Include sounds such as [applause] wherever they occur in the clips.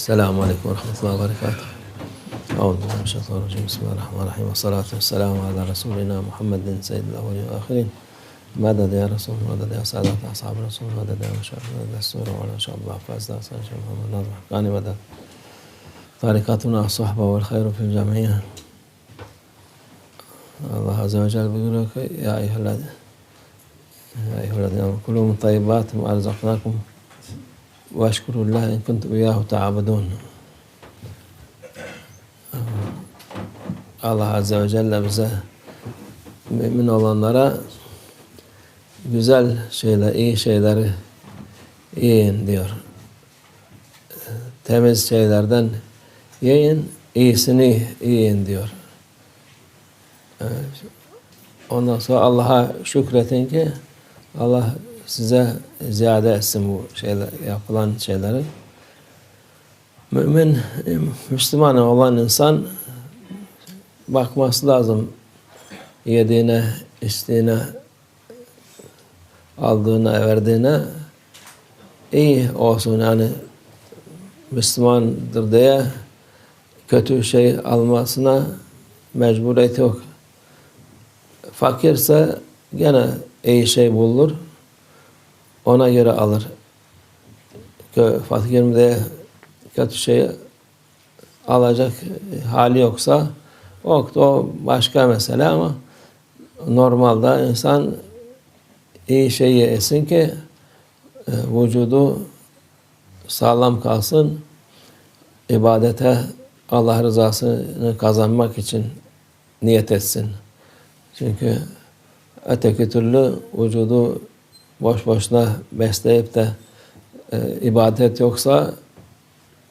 السلام عليكم ورحمة الله وبركاته. أعوذ بالله من الشيطان الرجيم. بسم الله الرحمن الرحيم. والصلاة والسلام على رسولنا محمد سيد الأولين والآخرين. مدد يا رسول مدد يا سادة أصحاب الرسول؟ مدد يا مشايخ مدد السورة وعلى شاء الله. فاز شيخ محمد ناظر حقاني. مدد طريقتنا الصحبة والخير في الجميع. الله عز وجل بيقول لك يا أيها الذين يا أيها الذين كلوا من طيبات ما رزقناكم. واشكروا الله إن كنتم إياه تعبدون Allah Azze ve Celle bize mümin olanlara güzel şeyler, iyi şeyleri yiyin diyor. Temiz şeylerden yiyin, iyisini yiyin diyor. Ondan sonra Allah'a şükretin ki Allah size ziyade etsin bu şeyler, yapılan şeyleri. Mümin, Müslüman olan insan bakması lazım yediğine, içtiğine, aldığına, verdiğine iyi olsun yani Müslümandır diye kötü şey almasına mecburiyet yok. Fakirse gene iyi şey bulur. Ona göre alır. Fakir diye kötü şey alacak hali yoksa o, o başka mesele ama normalde insan iyi şey yesin ki e, vücudu sağlam kalsın, ibadete Allah rızasını kazanmak için niyet etsin. Çünkü öteki türlü vücudu boş boşuna besleyip de e, ibadet yoksa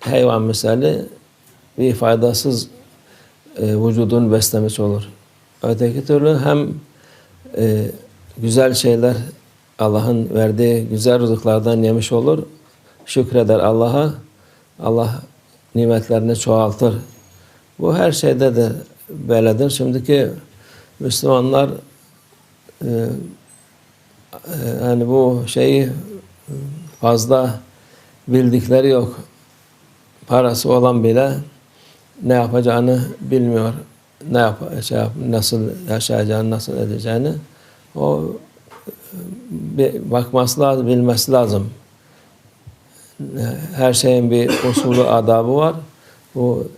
hayvan misali bir faydasız e, vücudun beslemiş olur. Öteki türlü hem e, güzel şeyler Allah'ın verdiği güzel rızıklardan yemiş olur. Şükreder Allah'a. Allah nimetlerini çoğaltır. Bu her şeyde de böyledir. Şimdiki Müslümanlar e, yani bu şeyi fazla bildikleri yok. Parası olan bile ne yapacağını bilmiyor. Ne yap, şey yap, nasıl yaşayacağını, nasıl edeceğini o bir bakması lazım, bilmesi lazım. Her şeyin bir usulü, adabı var. Bu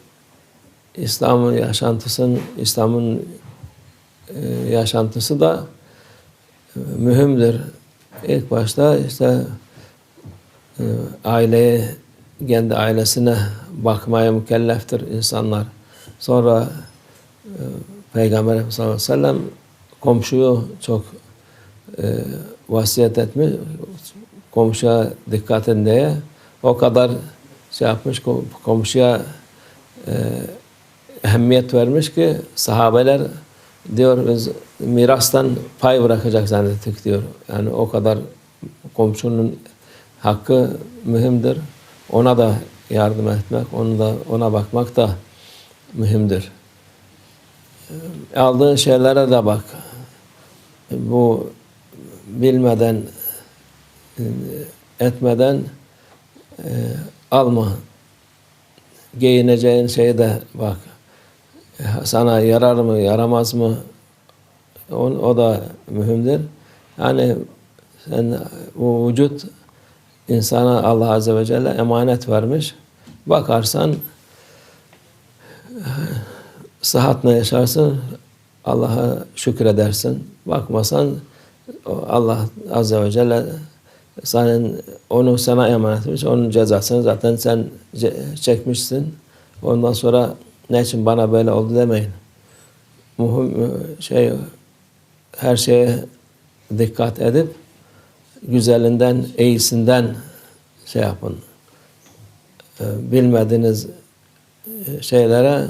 İslam'ın yaşantısının, İslam'ın yaşantısı da mühimdir. İlk başta işte aileye, kendi ailesine bakmaya mükelleftir insanlar. Sonra e, Peygamber sallallahu aleyhi ve sellem komşuyu çok e, vasiyet etmiş. Komşuya dikkat edin diye. O kadar şey yapmış, komşuya e, ehemmiyet vermiş ki sahabeler diyor biz mirastan pay bırakacak zannettik diyor. Yani o kadar komşunun hakkı mühimdir. Ona da yardım etmek, onu da ona bakmak da mühimdir. Aldığın şeylere de bak. Bu bilmeden etmeden e, alma. Giyineceğin şeye de bak. Sana yarar mı, yaramaz mı? O, o da mühimdir. Yani sen bu vücut insana Allah Azze ve Celle emanet vermiş. Bakarsan sıhhatle yaşarsın, Allah'a şükredersin. Bakmasan Allah Azze ve Celle senin onu sana emanet etmiş. Onun cezasını zaten sen çekmişsin. Ondan sonra ne için bana böyle oldu demeyin. Muhim şey her şeye dikkat edip güzelinden, iyisinden şey yapın. Bilmediğiniz şeylere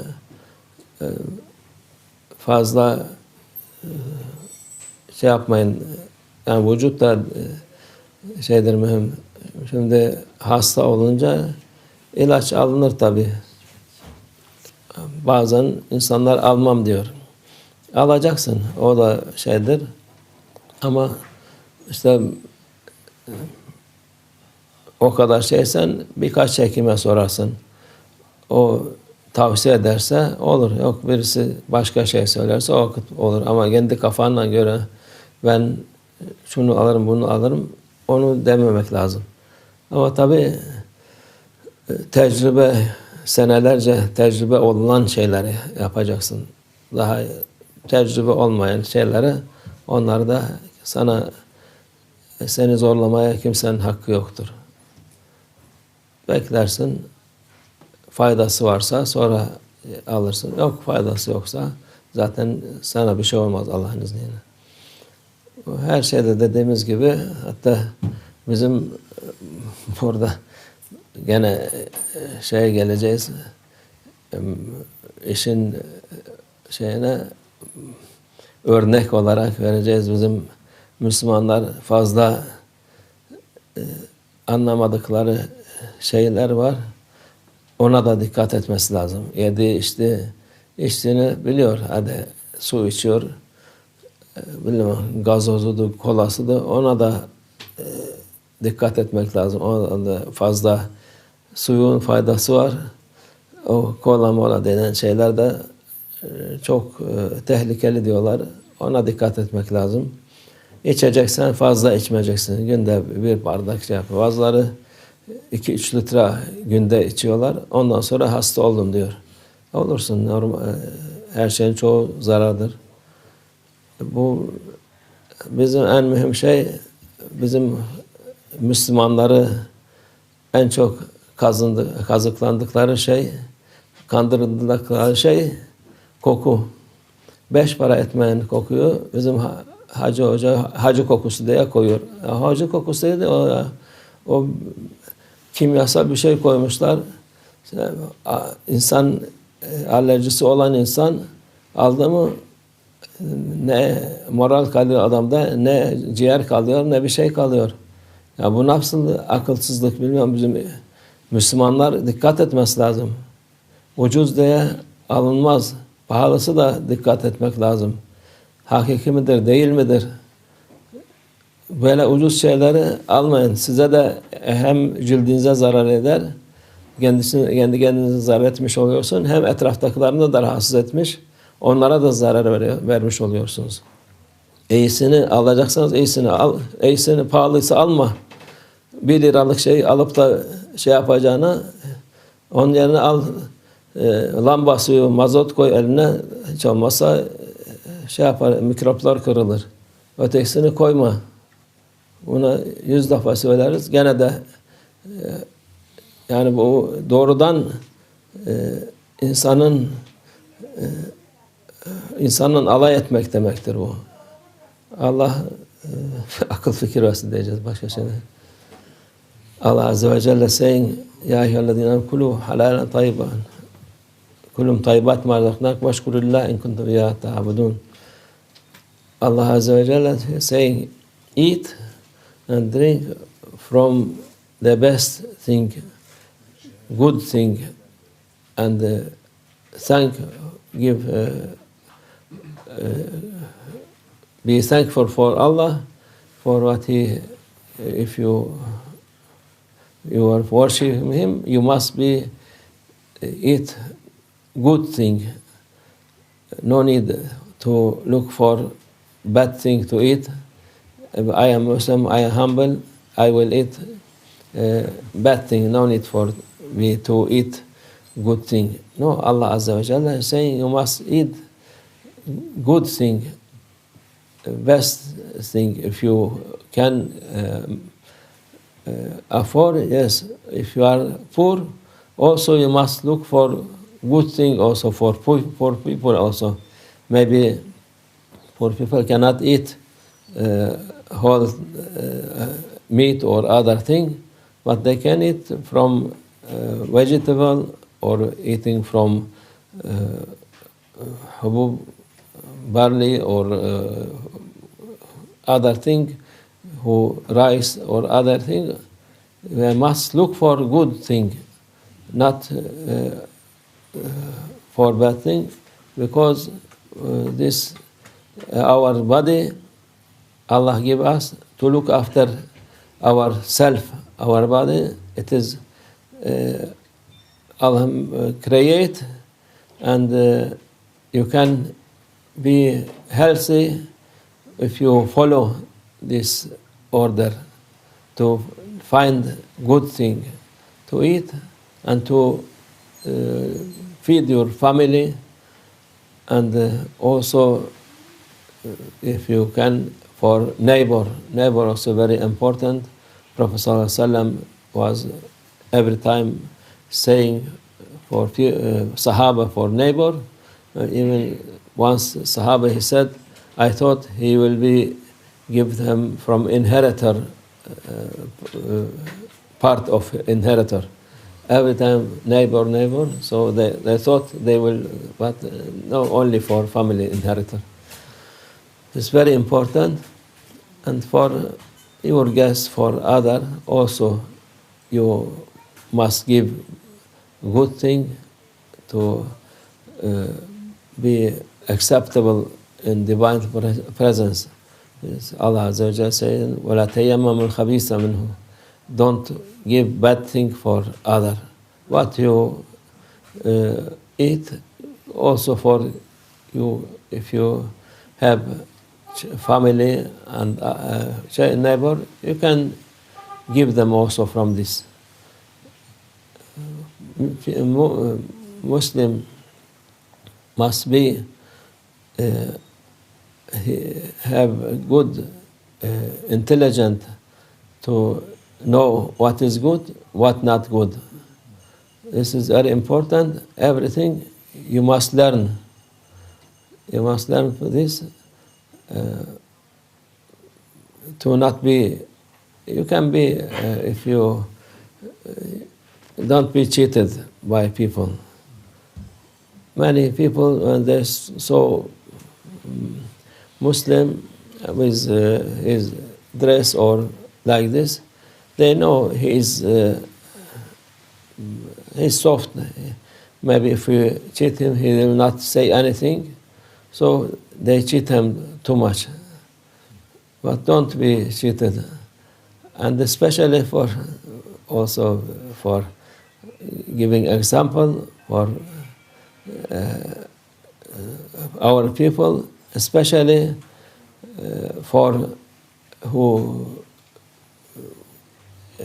fazla şey yapmayın. Yani vücut da şeydir mühim. Şimdi hasta olunca ilaç alınır tabi. Bazen insanlar almam diyor. Alacaksın. O da şeydir. Ama işte o kadar şeysen birkaç çekime sorarsın. o tavsiye ederse olur. Yok birisi başka şey söylerse o olur. Ama kendi kafanla göre ben şunu alırım bunu alırım onu dememek lazım. Ama tabi tecrübe senelerce tecrübe olunan şeyleri yapacaksın. Daha tecrübe olmayan şeyleri onları da sana seni zorlamaya kimsenin hakkı yoktur. Beklersin faydası varsa sonra alırsın. Yok faydası yoksa zaten sana bir şey olmaz Allah'ın izniyle. Her şeyde dediğimiz gibi hatta bizim burada gene şeye geleceğiz işin şeyine örnek olarak vereceğiz bizim Müslümanlar fazla anlamadıkları şeyler var. Ona da dikkat etmesi lazım. Yedi içti, içtiğini biliyor. Hadi su içiyor. Bilmem gazozudu, kolasıdı. Ona da e, dikkat etmek lazım. Ona da fazla suyun faydası var. O kola mola denen şeyler de e, çok e, tehlikeli diyorlar. Ona dikkat etmek lazım. İçeceksen fazla içmeyeceksin. Günde bir bardak şey yap. Bazıları 2-3 litre günde içiyorlar. Ondan sonra hasta oldum diyor. Olursun. Normal, e, her şeyin çoğu zarardır. Bu bizim en mühim şey bizim Müslümanları en çok kazındı, kazıklandıkları şey, kandırıldıkları şey koku. Beş para etmeyen kokuyu bizim hacı hoca hacı kokusu diye koyuyor. Hacı kokusu değil de o, o kimyasal bir şey koymuşlar. İnsan e, alerjisi olan insan aldı mı ne moral kalıyor adamda ne ciğer kalıyor ne bir şey kalıyor. Ya bu nasıl akılsızlık bilmiyorum bizim Müslümanlar dikkat etmesi lazım. Ucuz diye alınmaz. Pahalısı da dikkat etmek lazım. Hakiki midir, değil midir? Böyle ucuz şeyleri almayın. Size de hem cildinize zarar eder, kendisini, kendi kendinize zarar etmiş oluyorsun. Hem etraftakilerini de rahatsız etmiş, onlara da zarar veriyor, vermiş oluyorsunuz. İyisini alacaksanız iyisini al. İyisini pahalıysa alma. Bir liralık şey alıp da şey yapacağına onun yerine al e, lamba suyu, mazot koy eline hiç olmazsa e, şey yapar, mikroplar kırılır. Ötekisini koyma. Buna yüz defa söyleriz. Gene de e, yani bu doğrudan e, insanın e, insanın alay etmek demektir bu. Allah e, [laughs] akıl fikir versin diyeceğiz başka şeyler. Allah Azze ve Celle saying, Ya eyyühellezine kulu halalen tayyiban. Kulum tayyibat ma razaknak veşkurullah in kuntum ya ta'budun. Allah Azze ve Celle saying, eat and drink from the best thing, good thing, and uh, thank, give, uh, uh, be thankful for Allah for what He, if you you are worshiping Him, you must be eat good thing. No need to look for bad thing to eat. If I am Muslim, I am humble, I will eat uh, bad thing. No need for me to eat good thing. No, Allah Azza wa Jalla is saying you must eat good thing, best thing if you can. Uh, afford, yes. If you are poor, also you must look for good thing also for poor, poor people also. Maybe poor people cannot eat uh, whole uh, meat or other thing, but they can eat from uh, vegetable or eating from uh, habub, barley or uh, other thing who rice or other thing, we must look for good thing, not uh, uh, for bad thing, because uh, this our body, Allah give us to look after our self, our body. It is uh, Allah uh, create and uh, you can be healthy if you follow this order to find good thing to eat and to uh, feed your family. And uh, also uh, if you can for neighbor neighbor also very important. Prophet ﷺ was every time saying for few, uh, sahaba for neighbor uh, even once sahaba he said i thought he will be give them from inheritor uh, uh, part of inheritor every time neighbor, neighbor. So they, they thought they will, but uh, no, only for family inheritor. It's very important. And for your guests, for other, also you must give good thing to uh, be acceptable in divine presence. Yes, Allah Azza wa Jalla saying, وَلَا تَيَمَّمُ الْخَبِيثَ مِنْهُ don't give bad thing for other. What you uh, eat, also for you, if you have family and uh, neighbor, you can give them also from this. Muslim must be uh, have good, uh, intelligent to know what is good, what not good. This is very important. Everything you must learn. You must learn for this uh, to not be. You can be uh, if you uh, don't be cheated by people. Many people when they're so Muslim with uh, his dress or like this, they know he's uh, he's soft. Maybe if you cheat him, he will not say anything. So they cheat him too much. But don't be cheated, and especially for also for giving example for uh, our people, especially uh, for who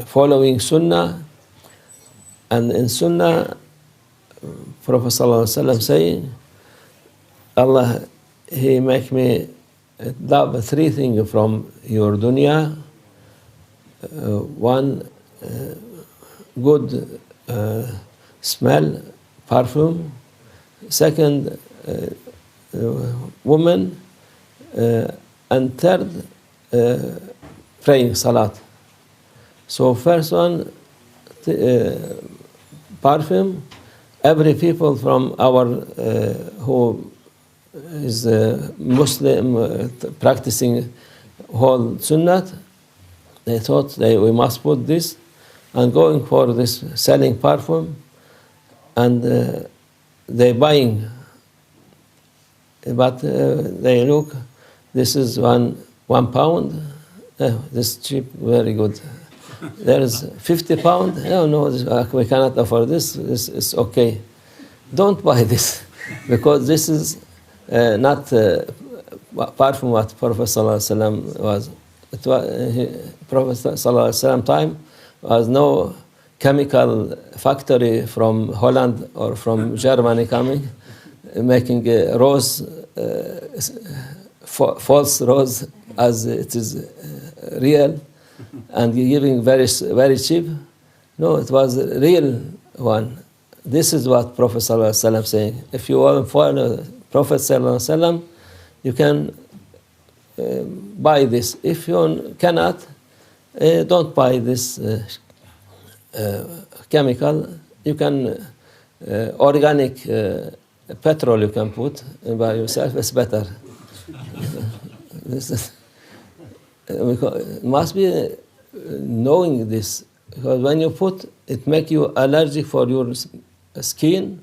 following Sunnah, and in Sunnah, Prophet ﷺ saying, Allah, He make me love three things from your dunya. Uh, one, uh, good uh, smell, perfume. Second, uh, uh, woman. Uh, and third, praying salat. So first one, uh, perfume. Every people from our uh, who is uh, Muslim uh, practicing whole sunnah, they thought they, we must put this and going for this selling perfume and uh, they buying but uh, they look this is one one pound uh, this cheap very good there is 50 pound. No, no, uh, we cannot afford this. This is okay. Don't buy this [laughs] because this is not apart from what Prophet ﷺ was. It was Prophet ﷺ time was no chemical factory from Holland or from Germany coming, making a rose, uh, false rose as it is uh, real and giving very, very cheap. No, it was a real one. This is what Prophet ﷺ saying. If you want to follow Prophet ﷺ, you can uh, buy this. If you cannot, uh, don't buy this uh, uh chemical. You can organic petrol you can put by yourself. is better. this is, it must be knowing this because when you put it make you allergic for your skin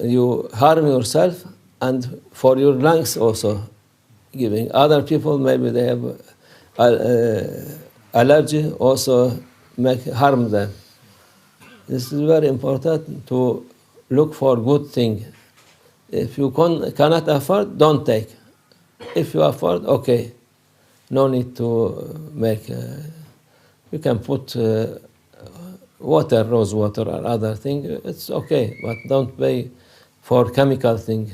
you harm yourself and for your lungs also giving other people maybe they have uh, uh allergy also make harm them this is very important to look for good thing. If you con- cannot afford, don't take. If you afford, okay. No need to make. Uh, you can put uh, water, rose water, or other thing. It's okay, but don't pay for chemical thing.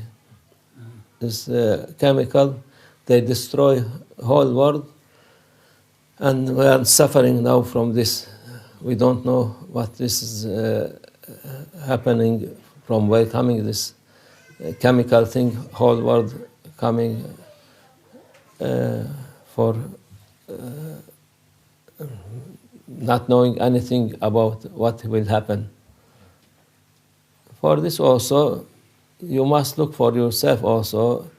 This uh, chemical, they destroy whole world, and we are suffering now from this. We don't know what this is uh, happening from where coming this chemical thing, whole world coming uh, for uh, not knowing anything about what will happen. For this also, you must look for yourself also.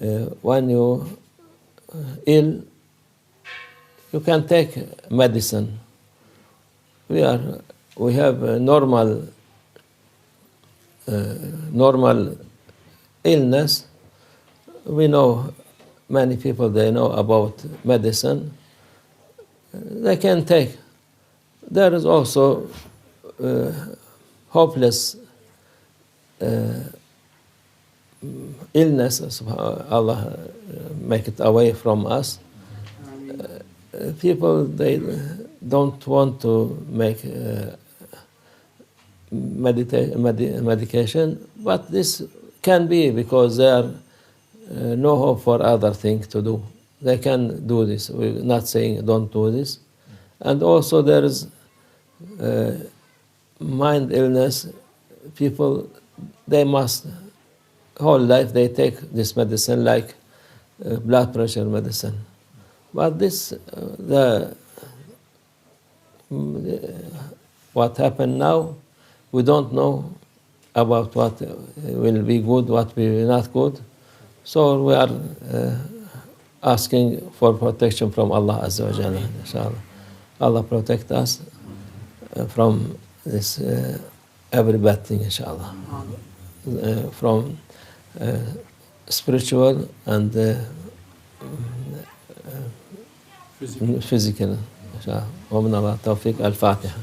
Uh, when you uh, ill, you can take medicine. We are we have a normal uh, normal illness. We know many people they know about medicine. They can take. There is also uh, hopeless uh, illness. Allah uh, make it away from us. Uh, people they don't want to make uh, medita- medi- medication, but this can be because there are uh, no hope for other things to do. They can do this. We're not saying don't do this. And also there is uh, mind illness. People, they must, whole life they take this medicine like uh, blood pressure medicine. But this, uh, the, what happened now, we don't know about what will be good, what will be not good. So we are uh, asking for protection from Allah Azza wa Jalla, inshallah. Allah protect us uh, from this uh, every bad thing, inshallah. Uh, from uh, spiritual and uh, Physical. physical. إن شاء الله. ومن الله التوفيق الفاتحة